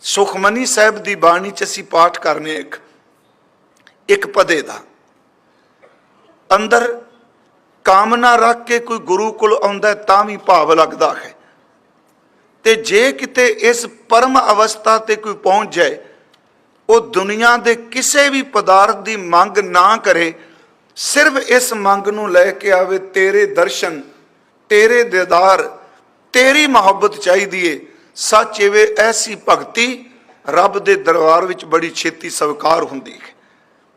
ਸੁਖਮਨੀ ਸਾਹਿਬ ਦੀ ਬਾਣੀ ਚ ਅਸੀਂ ਪਾਠ ਕਰਨੇ ਇੱਕ। ਇੱਕ ਪਦੇ ਦਾ। ਅੰਦਰ ਕਾਮਨਾ ਰੱਖ ਕੇ ਕੋਈ ਗੁਰੂ ਕੋਲ ਆਉਂਦਾ ਤਾਂ ਵੀ ਭਾਵ ਲੱਗਦਾ ਹੈ। ਤੇ ਜੇ ਕਿਤੇ ਇਸ ਪਰਮ ਅਵਸਥਾ ਤੇ ਕੋਈ ਪਹੁੰਚ ਜਾਏ, ਉਹ ਦੁਨੀਆ ਦੇ ਕਿਸੇ ਵੀ ਪਦਾਰਥ ਦੀ ਮੰਗ ਨਾ ਕਰੇ, ਸਿਰਫ ਇਸ ਮੰਗ ਨੂੰ ਲੈ ਕੇ ਆਵੇ, ਤੇਰੇ ਦਰਸ਼ਨ, ਤੇਰੇ ਦੀਦਾਰ, ਤੇਰੀ ਮੁਹੱਬਤ ਚਾਹੀਦੀ ਏ। ਸੱਚ ਵੇ ਐਸੀ ਭਗਤੀ ਰੱਬ ਦੇ ਦਰਬਾਰ ਵਿੱਚ ਬੜੀ ਛੇਤੀ ਸਵੀਕਾਰ ਹੁੰਦੀ ਹੈ।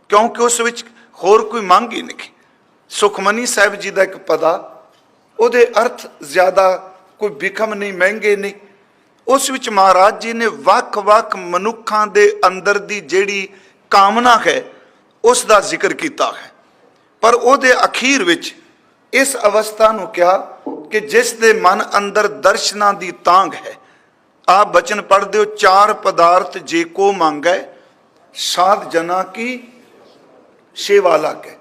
ਕਿਉਂਕਿ ਉਸ ਵਿੱਚ ਹੋਰ ਕੋਈ ਮੰਗ ਹੀ ਨਹੀਂ। ਸੁਖਮਨੀ ਸਾਹਿਬ ਜੀ ਦਾ ਇੱਕ ਪਦਾ, ਉਹਦੇ ਅਰਥ ਜ਼ਿਆਦਾ ਕੋਈ ਵਿਖਮ ਨਹੀਂ, ਮਹਿੰਗੇ ਨਹੀਂ। ਉਸ ਵਿੱਚ ਮਹਾਰਾਜ ਜੀ ਨੇ ਵੱਖ-ਵੱਖ ਮਨੁੱਖਾਂ ਦੇ ਅੰਦਰ ਦੀ ਜਿਹੜੀ ਕਾਮਨਾ ਹੈ, ਉਸ ਦਾ ਜ਼ਿਕਰ ਕੀਤਾ ਹੈ। ਪਰ ਉਹਦੇ ਅਖੀਰ ਵਿੱਚ ਇਸ ਅਵਸਥਾ ਨੂੰ ਕਿਹਾ ਕਿ ਜਿਸ ਦੇ ਮਨ ਅੰਦਰ ਦਰਸ਼ਨਾਂ ਦੀ ਤਾਂਗ ਹੈ ਆਪ ਬਚਨ ਪੜ੍ਹਦੇ ਹੋ ਚਾਰ ਪਦਾਰਥ ਜੇ ਕੋ ਮੰਗੈ, ਸਾਧ ਜਨਾ ਕੀ ਸੇਵਾ ਲਾਗੇ।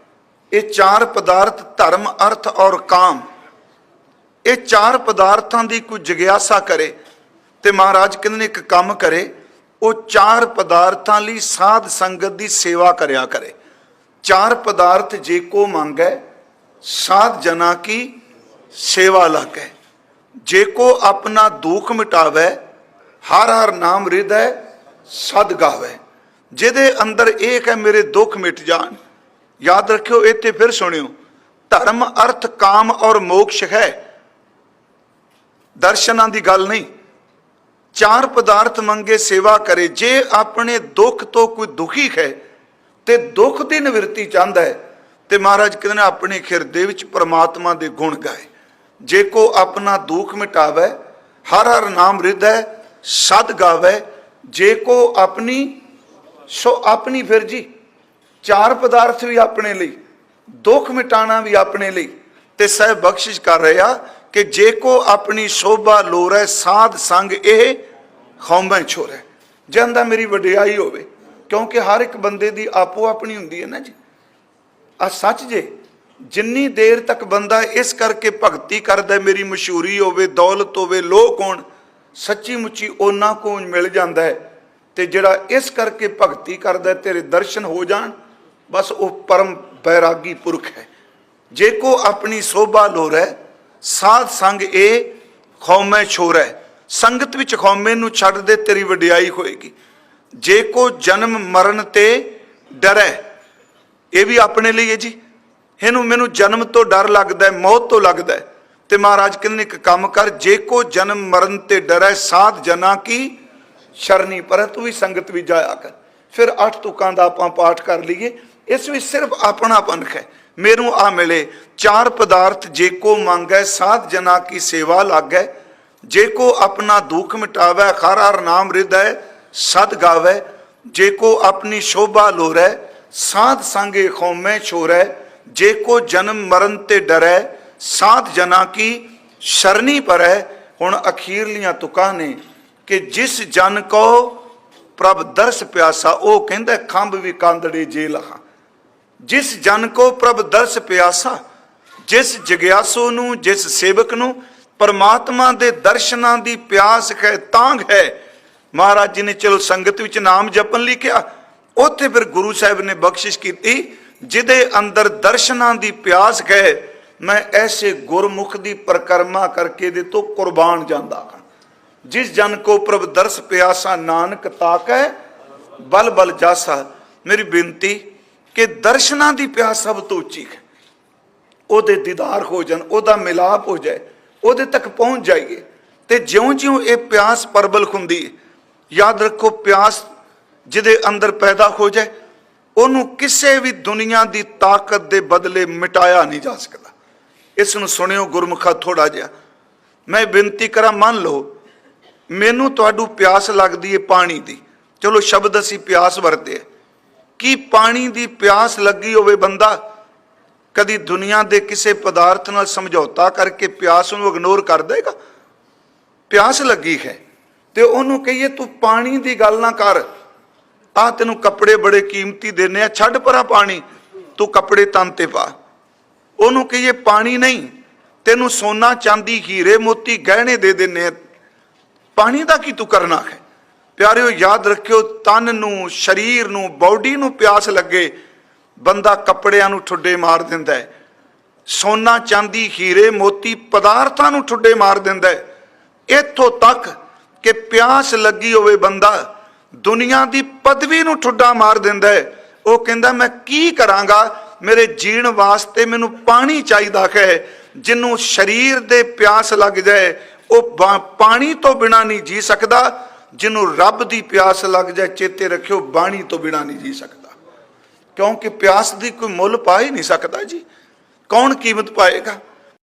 ਇਹ ਚਾਰ ਪਦਾਰਥ ਧਰਮ, ਅਰਥ ਔਰ ਕਾਮ। ਇਹ ਚਾਰ ਪਦਾਰਥਾਂ ਦੀ ਕੋਈ ਜਿਗਿਆਸਾ ਕਰੇ ਤੇ ਮਹਾਰਾਜ ਕਹਿੰਦੇ ਨੇ ਇੱਕ ਕੰਮ ਕਰੇ, ਉਹ ਚਾਰ ਪਦਾਰਥਾਂ ਲਈ ਸਾਧ ਸੰਗਤ ਦੀ ਸੇਵਾ ਕਰਿਆ ਕਰੇ। ਚਾਰ ਪਦਾਰਥ ਜੇ ਕੋ ਮੰਗੈ, ਸਾਧ ਜਨਾ ਕੀ ਸੇਵਾ ਲਾਗੇ। ਜੇ ਕੋ ਆਪਣਾ ਦੁੱਖ ਮਿਟਾਵੇ ਹਰ ਹਰ ਨਾਮ ਹਿਰਦੈ ਸਦ ਗਾਵੇ ਜਿਹਦੇ ਅੰਦਰ ਇਹ ਹੈ, ਮੇਰੇ ਦੁੱਖ ਮਿਟ ਜਾਣ। ਯਾਦ ਰੱਖਿਓ ਇੱਥੇ ਫਿਰ ਸੁਣਿਓ, ਧਰਮ, ਅਰਥ, ਕਾਮ ਔਰ ਮੋਕਸ਼ ਹੈ। ਦਰਸ਼ਨਾਂ ਦੀ ਗੱਲ ਨਹੀਂ। ਚਾਰ ਪਦਾਰਥ ਮੰਗੇ, ਸੇਵਾ ਕਰੇ। ਜੇ ਆਪਣੇ ਦੁੱਖ ਤੋਂ ਕੋਈ ਦੁਖੀ ਹੈ, ਤੇ ਦੁੱਖ ਦੀ ਨਿਵਰਤੀ ਚਾਹੁੰਦਾ ਹੈ, ਤੇ ਮਹਾਰਾਜ ਕਹਿੰਦੇ ਨੇ, ਆਪਣੇ ਹਿਰਦੇ ਵਿੱਚ ਪ੍ਰਮਾਤਮਾ ਦੇ ਗੁਣ ਗਾਏ। ਜੇ ਕੋ ਆਪਣਾ ਦੁੱਖ ਮਿਟਾਵੇ, ਹਰ ਹਰ ਨਾਮ ਹਿਰਦੈ ਸਦ ਗਾਵੇ, ਜੇ ਕੋ ਆਪਣੀ, ਸੋ ਆਪਣੀ ਫਿਰ ਜੀ। ਚਾਰ ਪਦਾਰਥ ਵੀ ਆਪਣੇ ਲਈ, ਦੁੱਖ ਮਿਟਾਣਾ ਵੀ ਆਪਣੇ ਲਈ। ਤੇ ਸਹਿਬ ਬਖਸ਼ਿਸ਼ ਕਰ ਰਿਹਾ ਕਿ ਜੇ ਕੋ ਆਪਣੀ ਸ਼ੋਭਾ ਲੋਰੈ ਸਾਧ ਸੰਗ ਇਹ ਖੌਂਬਾਂ ਛੋਰੈ। ਜਾਂਦਾ ਮੇਰੀ ਵਡਿਆਈ ਹੋਵੇ, ਕਿਉਂਕਿ ਹਰ ਇੱਕ ਬੰਦੇ ਦੀ ਆਪੋ ਆਪਣੀ ਹੁੰਦੀ ਹੈ ਨਾ ਜੀ। ਆ ਸੱਚ ਜੇ, ਜਿੰਨੀ ਦੇਰ ਤੱਕ ਬੰਦਾ ਇਸ ਕਰਕੇ ਭਗਤੀ ਕਰਦਾ ਮੇਰੀ ਮਸ਼ਹੂਰੀ ਹੋਵੇ, ਦੌਲਤ ਹੋਵੇ ਲੋਕ ਹੋਣ ਸੱਚੀ ਮੁੱਚੀ ਉਹਨਾਂ ਕੋ ਮਿਲ ਜਾਂਦਾ ਹੈ ਤੇ ਜਿਹੜਾ ਇਸ ਕਰਕੇ ਭਗਤੀ ਕਰਦਾ ਤੇਰੇ ਦਰਸ਼ਨ ਹੋ ਜਾਣ, ਬਸ ਉਹ ਪਰਮ ਬੈਰਾਗੀ ਪੁਰਖ ਹੈ। ਜੇ ਕੋ ਆਪਣੀ ਸੋਭਾ ਲੋਰੈ ਸਾਧ ਸੰਗ ਇਹ ਖੌਮੈ ਛੋਰੈ ਸੰਗਤ ਵਿੱਚ ਖੌਮੇ ਨੂੰ ਛੱਡ ਦੇ, ਤੇਰੀ ਵਡਿਆਈ ਹੋਏਗੀ। ਜੇ ਕੋ ਜਨਮ ਮਰਨ ਤੇ ਡਰੈ ਇਹ ਵੀ ਆਪਣੇ ਲਈ ਹੈ ਜੀ। ਇਹਨੂੰ ਮੈਨੂੰ ਜਨਮ ਤੋਂ ਡਰ ਲੱਗਦਾ ਮੌਤ ਤੋਂ ਲੱਗਦਾ ਤੇ ਮਹਾਰਾਜ ਕਹਿੰਦੇ ਨੇ ਇੱਕ ਕੰਮ ਕਰ, ਜੇ ਕੋ ਜਨਮ ਮਰਨ ਤੇ ਡਰੈ, ਸਾਧ ਜਨਾ ਕੀ? ਸ਼ਰਨੀ ਪਰ, ਤੂੰ ਵੀ ਸੰਗਤ ਵੀ ਜਾਇਆ ਕਰ। ਫਿਰ ਅੱਠ ਤੁਕਾਂ ਦਾ ਆਪਾਂ ਪਾਠ ਕਰ ਲਈਏ। ਇਸ ਵਿੱਚ ਸਿਰਫ ਆਪਣਾਪਨ ਹੈ ਮੈਨੂੰ ਆ ਮਿਲੇ, ਚਾਰ ਪਦਾਰਥ ਜੇ ਕੋ ਮੰਗੈ, ਸਾਧ ਜਨਾ ਕੀ ਸੇਵਾ ਲਾਗੈ। ਜੇ ਕੋ ਆਪਣਾ ਦੁੱਖ ਮਿਟਾਵੇ ਹਰ ਹਰ ਨਾਮ ਹਿਰਦੈ ਸਦ ਗਾਵੇ। ਜੇ ਕੋ ਆਪਣੀ ਸ਼ੋਭਾ ਲੋਰੈ, ਸਾਧ ਸੰਗੇ ਖੌਮੈ, ਛੋਰੈ। ਜੇ ਕੋ ਜਨਮ ਮਰਨ ਤੇ ਡਰੈ ਸਾਧ ਜਨਾ ਕੀ ਸ਼ਰਨੀ ਪਰ ਹੈ, ਹੁਣ ਅਖੀਰਲੀਆਂ ਤੁਕਾਂ ਨੇ ਕਿ ਜਿਸ ਜਨ ਕੋ ਪ੍ਰਭ ਦਰਸ ਪਿਆਸਾ, ਉਹ ਕਹਿੰਦਾ ਖੰਭ ਵੀ ਕਾਂਦੜੇ ਜੇ ਲਹਾ ਜਿਸ ਜਨ ਕੋ ਪ੍ਰਭ ਦਰਸ ਪਿਆਸਾ, ਜਿਸ ਜਗਿਆਸੂ ਨੂੰ, ਜਿਸ ਸੇਵਕ ਨੂੰ ਪਰਮਾਤਮਾ ਦੇ ਦਰਸ਼ਨਾਂ ਦੀ ਪਿਆਸ ਹੈ ਤਾਂਗ ਹੈ, ਮਹਾਰਾਜ ਜੀ ਨੇ ਚਲੋ ਸੰਗਤ ਵਿੱਚ ਨਾਮ ਜਪਣ ਲਈ ਕਿਹਾ। ਉੱਥੇ ਫਿਰ ਗੁਰੂ ਸਾਹਿਬ ਨੇ ਬਖਸ਼ਿਸ਼ ਕੀਤੀ, ਜਿਹਦੇ ਅੰਦਰ ਦਰਸ਼ਨਾਂ ਦੀ ਪਿਆਸ ਹੈ ਮੈਂ ਐਸੇ ਗੁਰਮੁਖ ਦੀ ਪ੍ਰਕਰਮਾ ਕਰਕੇ ਦੇ ਤੋਂ ਕੁਰਬਾਨ ਜਾਂਦਾ ਹਾਂ। ਜਿਸ ਜਨ ਕੋ ਪ੍ਰਭ ਦਰਸ ਪਿਆਸਾ ਨਾਨਕ ਤਾਕੈ ਬਲ ਬਲ ਜਾਸਾ। ਮੇਰੀ ਬੇਨਤੀ ਕਿ ਦਰਸ਼ਨਾਂ ਦੀ ਪਿਆਸ ਸਭ ਤੋਂ ਉੱਚੀ ਹੈ। ਉਹਦੇ ਦੀਦਾਰ ਹੋ ਜਾਣ, ਉਹਦਾ ਮਿਲਾਪ ਹੋ ਜਾਏ, ਉਹਦੇ ਤੱਕ ਪਹੁੰਚ ਜਾਈਏ। ਤੇ ਜਿਉਂ-ਜਿਉਂ ਇਹ ਪਿਆਸ ਪਰਬਲ ਹੁੰਦੀ ਹੈ, ਯਾਦ ਰੱਖੋ ਪਿਆਸ ਜਿਹਦੇ ਅੰਦਰ ਪੈਦਾ ਹੋ ਜਾਏ, ਉਹਨੂੰ ਕਿਸੇ ਵੀ ਦੁਨੀਆ ਦੀ ਤਾਕਤ ਦੇ ਬਦਲੇ ਮਿਟਾਇਆ ਨਹੀਂ ਜਾ ਸਕਦਾ। ਇਸ ਨੂੰ ਸੁਣਿਓ ਗੁਰਮੁਖਾ ਥੋੜਾ ਜਿਹਾ। ਮੈਂ ਬੇਨਤੀ ਕਰਾਂ, ਮੰਨ ਲਓ, ਮੈਨੂੰ ਤੁਹਾਡੂ ਪਿਆਸ ਲੱਗਦੀ ਹੈ ਪਾਣੀ ਦੀ। ਚਲੋ ਸ਼ਬਦ ਅਸੀਂ ਪਿਆਸ ਵਰਤੇ ਕੀ ਪਾਣੀ ਦੀ ਪਿਆਸ ਲੱਗੀ ਹੋਵੇ ਬੰਦਾ? ਕਦੀ ਦੁਨੀਆ ਦੇ ਕਿਸੇ ਪਦਾਰਥ ਨਾਲ ਸਮਝੌਤਾ ਕਰਕੇ ਪਿਆਸ ਨੂੰ ਇਗਨੋਰ ਕਰ ਦੇਗਾ? ਪਿਆਸ ਲੱਗੀ ਹੈ। ਤੇ ਉਹਨੂੰ ਕਹੀਏ, ਤੂੰ ਪਾਣੀ ਦੀ ਗੱਲ ਨਾ ਕਰ। ਆ ਤੈਨੂੰ ਕੱਪੜੇ ਬੜੇ ਕੀਮਤੀ ਦੇਨੇ ਆ। ਛੱਡ ਪਰਾਂ ਪਾਣੀ। ਤੂੰ ਕੱਪੜੇ ਤਨ ਤੇ ਪਾ। ਉਹਨੂੰ ਕਹੀਏ ਪਾਣੀ ਨਹੀਂ, ਤੈਨੂੰ ਸੋਨਾ, ਚਾਂਦੀ, ਹੀਰੇ, ਮੋਤੀ, ਗਹਿਣੇ ਦੇ ਦਿੰਨੇ ਪਾਣੀ ਦਾ ਕੀ ਤੂੰ ਕਰਨਾ ਹੈ? ਪਿਆਰਿਓ, ਯਾਦ ਰੱਖਿਓ, ਤਨ ਨੂੰ, ਸਰੀਰ ਨੂੰ, ਬਾਡੀ ਨੂੰ ਪਿਆਸ ਲੱਗੇ, ਬੰਦਾ ਕੱਪੜਿਆਂ ਨੂੰ ਠੁੱਡੇ ਮਾਰ ਦਿੰਦਾ ਹੈ। ਸੋਨਾ, ਚਾਂਦੀ, ਹੀਰੇ, ਮੋਤੀ ਪਦਾਰਥਾਂ ਨੂੰ ਠੁੱਡੇ ਮਾਰ ਦਿੰਦਾ ਹੈ। ਇੱਥੋਂ ਤੱਕ ਕਿ ਪਿਆਸ ਲੱਗੀ ਹੋਵੇ ਬੰਦਾ, ਦੁਨੀਆ ਦੀ ਪਦਵੀ ਨੂੰ ਠੁੱਡਾ ਮਾਰ ਦਿੰਦਾ ਹੈ। ਉਹ ਕਹਿੰਦਾ, ਮੈਂ ਕੀ ਕਰਾਂਗਾ? ਮੇਰੇ ਜੀਣ ਵਾਸਤੇ ਮੈਨੂੰ ਪਾਣੀ ਚਾਹੀਦਾ ਹੈ ਜਿਹਨੂੰ ਸਰੀਰ ਦੇ ਪਿਆਸ ਲੱਗ ਜਾਏ, ਉਹ ਬਾ- ਪਾਣੀ ਤੋਂ ਬਿਨਾ ਨਹੀਂ ਜੀ ਸਕਦਾ ਜਿਹਨੂੰ ਰੱਬ ਦੀ ਪਿਆਸ ਲੱਗ ਜਾਏ, ਚੇਤੇ ਰੱਖਿਓ, ਬਾਣੀ ਤੋਂ ਬਿਨਾ ਨਹੀਂ ਜੀ ਸਕਦਾ। ਕਿਉਂਕਿ ਪਿਆਸ ਦੀ ਕੋਈ ਮੁੱਲ ਪਾ ਹੀ ਨਹੀਂ ਸਕਦਾ ਜੀ। ਕੌਣ ਕੀਮਤ ਪਾਏਗਾ?